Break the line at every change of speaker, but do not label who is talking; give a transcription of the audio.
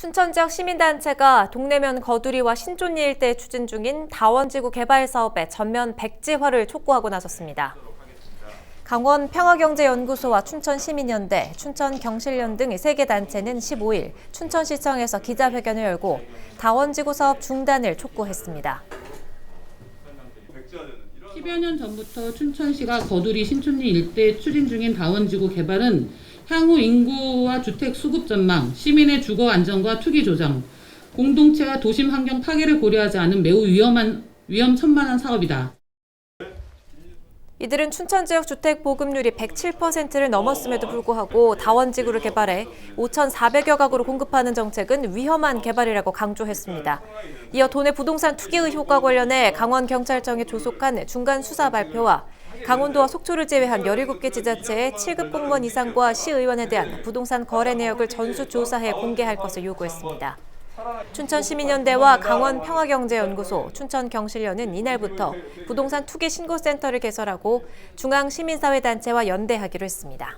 춘천 지역 시민단체가 동래면 거두리와 신촌리 일대에 추진 중인 다원지구 개발 사업에 전면 백지화를 촉구하고 나섰습니다. 강원 평화경제연구소와 춘천시민연대, 춘천경실련 등세개 단체는 15일 춘천시청에서 기자회견을 열고 다원지구 사업 중단을 촉구했습니다.
10여 년 전부터 춘천시가 거두리 신촌리 일대 추진 중인 다원지구 개발은 향후 인구와 주택 수급 전망, 시민의 주거 안정과 투기 조정, 공동체와 도심 환경 파괴를 고려하지 않은 매우 위험한 위험천만한 사업이다.
이들은 춘천 지역 주택 보급률이 107%를 넘었음에도 불구하고 다원지구를 개발해 5,400여 가구를 공급하는 정책은 위험한 개발이라고 강조했습니다. 이어 도내 부동산 투기 의혹과 관련해 강원경찰청에 조속한 중간 수사 발표와 강원도와 속초를 제외한 17개 지자체의 7급 공무원 이상과 시의원에 대한 부동산 거래 내역을 전수 조사해 공개할 것을 요구했습니다. 춘천시민연대와 강원평화경제연구소, 춘천경실련은 이날부터 부동산 투기 신고센터를 개설하고 중앙시민사회단체와 연대하기로 했습니다.